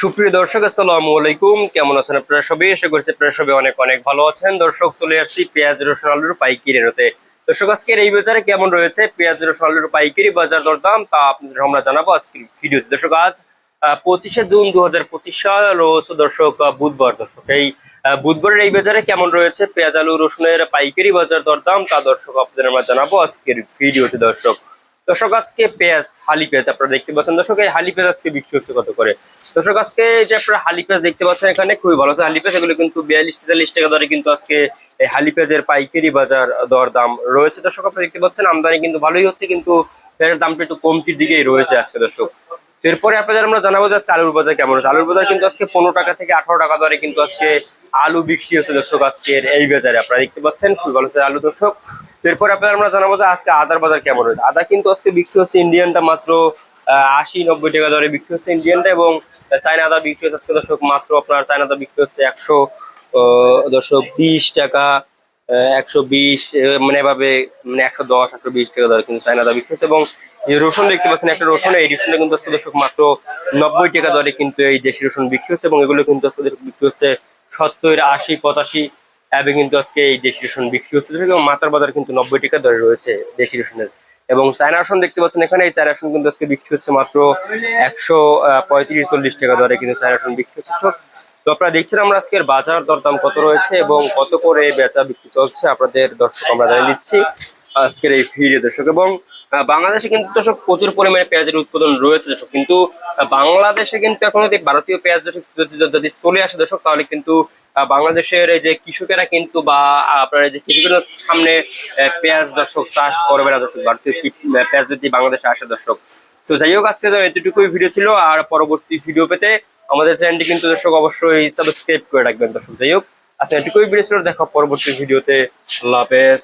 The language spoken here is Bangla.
সুপ্রিয় দর্শক, আসসালামু আলাইকুম। কেমন আছেন আপনারা সবাই? আশা করছি আপনারা সবাই অনেক অনেক ভালো আছেন। দর্শক, চলে আসছি পেঁয়াজ, রসুন, আলুর পাইকারি রেটে। দর্শক, আজকের এই বাজারে কেমন রয়েছে? পেঁয়াজ, রসুন, আলুর পাইকারি বাজার দরদাম তা আপনাদের আমরা জানাব আজকের ভিডিওতে। দর্শক, আজ পঁচিশে জুন দু হাজার পঁচিশ সাল রয়েছে দর্শক বুধবার। দর্শক, এই বুধবারের এই বাজারে কেমন রয়েছে? পেঁয়াজ, আলু, রসুনের পাইকারি বাজার দরদাম তা দর্শক আপনাদের আমরা জানাব আজকের ভিডিওতে। দর্শক দর্শক, আজকে পেঁয়াজ, হালি পেঁয়াজ আপনারা দেখতে পাচ্ছেন। দর্শক, এই হালি পেঁয়াজ আজকে বিক্রি হচ্ছে কত করে? দর্শক, আজকে যে আপনারা হালি পেঁয়াজ দেখতে পাচ্ছেন এখানে, খুবই ভালো। আছে হালি পেঁয়াজ, এগুলো কিন্তু বিয়াল্লিশ তেতাল্লিশ টাকা দরে কিন্তু আজকে এই হালি পেঁয়াজের পাইকারি বাজার দর দাম রয়েছে। দর্শক, আপনারা দেখতে পাচ্ছেন, আমদানি কিন্তু ভালোই হচ্ছে, কিন্তু পেঁয়াজের দামটা একটু কমতির দিকেই রয়েছে আজকে, দর্শক। এরপরে আপনাদের আমরা জানাব যে আজকে আলুর বাজার কেমন হচ্ছে। আলুর বাজার কিন্তু আজকে পনেরো টাকা থেকে আঠারো টাকা দরে কিন্তু আজকে আলু বিক্রি হচ্ছে দর্শক, আজকের এই বাজারে। আপনারা দেখতে পাচ্ছেন খুবই ভালো আলু দর্শক। এরপরে আপনাদের আমরা জানাব যে আজকে আদার বাজার কেমন হচ্ছে আদা কিন্তু আজকে বিক্রি হচ্ছে ইন্ডিয়ানটা মাত্র আশি নব্বই টাকা দরে বিক্রি হচ্ছে ইন্ডিয়ানটা এবং চায়না আদা বিক্রি হচ্ছে আজকে দর্শক মাত্র আপনার, চায়না আদা বিক্রি হচ্ছে একশো দর্শক বিশ টাকা একশো বিশ মানে এভাবে মানে একশো দশ, একশো বিশ টাকা দরে কিন্তু চায়না দাবি হচ্ছে এবং যে রসুন দেখতে পাচ্ছেন, একটা রসুন, এই রসুনটা কিন্তু আজকে দর্শক মাত্র নব্বই টাকা দরে কিন্তু এই দেশি রসুন বিক্রি হচ্ছে এবং এগুলো কিন্তু আজকে দর্শক বিক্রি হচ্ছে সত্তর, আশি, পঁচাশি অ্যাবে কিন্তু আজকে এই দেশি রসুন বিক্রি হচ্ছে। এবং মাতার বাজার কিন্তু নব্বই টাকা দরে রয়েছে দেশি রসুনের। এবং চায়না আসন দেখতে পাচ্ছেন এখানে, এই চায়না আসন কিন্তু আজকে বিক্রি হচ্ছে মাত্র একশো পঁয়ত্রিশ চল্লিশ টাকা দরে কিন্তু চায়না আসন বিক্রি হচ্ছে। সব তো আপনারা দেখছেন আমরা আজকের বাজার দরদাম কত রয়েছে এবং কত করে বেচা বিক্রি চলছে আপনাদের দর্শক আমরা জানিয়ে দিচ্ছি আজকের এই ভিডিও দর্শক। এবং বাংলাদেশে কিন্তু দর্শক প্রচুর পরিমাণে পেঁয়াজের উৎপাদন রয়েছে দর্শক। কিন্তু বাংলাদেশে কিন্তু এখন যদি ভারতীয় পেঁয়াজ দর্শক যদি- চলে আসে দর্শক, তাহলে কিন্তু বাংলাদেশের যে কৃষকেরা কিন্তু বা আপনার যে কৃষকের সামনে পেঁয়াজ দর্শক চাষ করবে না দর্শক, ভারতীয় পেঁয়াজ যদি বাংলাদেশে আসে দর্শক। তো যাই হোক, আজকে এতটুকুই ভিডিও ছিল, আর পরবর্তী ভিডিও পেতে আমাদের চ্যানেলটি কিন্তু দর্শক অবশ্যই সাবস্ক্রাইব করে রাখবেন দর্শক। যাই হোক আচ্ছা এটুকুই ভিডিও ছিল, দেখো পরবর্তী ভিডিওতে আল্লাহ হাফেজ।